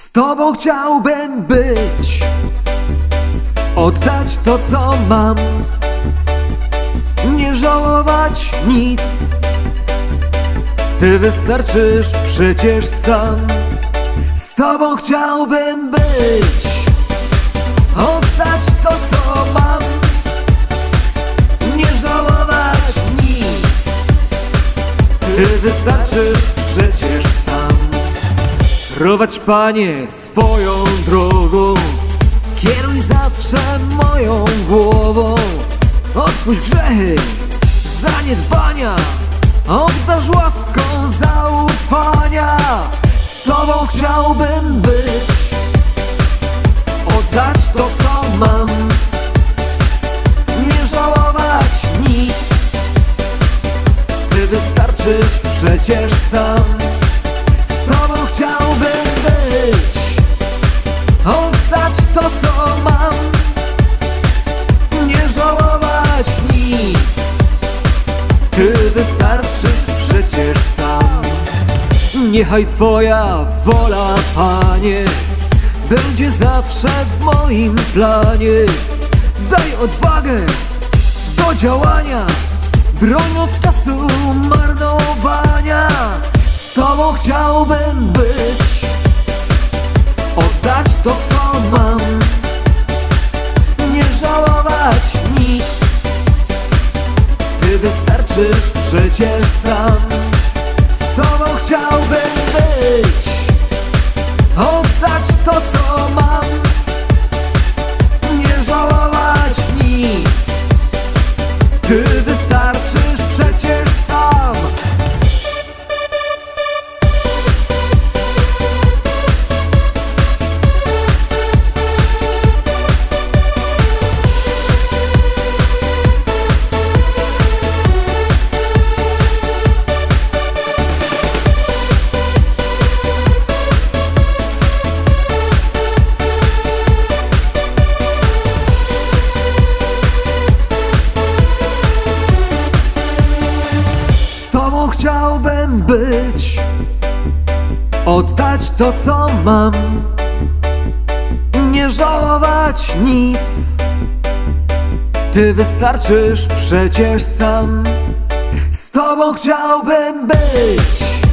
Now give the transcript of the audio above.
Z tobą chciałbym być. Oddać to co mam. Nie żałować nic. Ty wystarczysz przecież sam. Z tobą chciałbym być. Oddać to co mam. Nie żałować nic. Ty wystarczysz przecież Prowadź Panie swoją drogą. Kieruj zawsze moją głową. Odpuść grzechy, zaniedbania Obdarz łaską zaufania. Z Tobą chciałbym być. Oddać to co mam. Nie żałować nic. Ty wystarczysz przecież sam Niechaj twoja wola, Panie Będzie zawsze w moim planie. Daj odwagę do działania Broń od czasu marnowania. Z tobą chciałbym być ty wystarczysz przecież chciałbym być. Oddać to co mam. Nie żałować nic. Ty wystarczysz przecież sam. Z tobą chciałbym być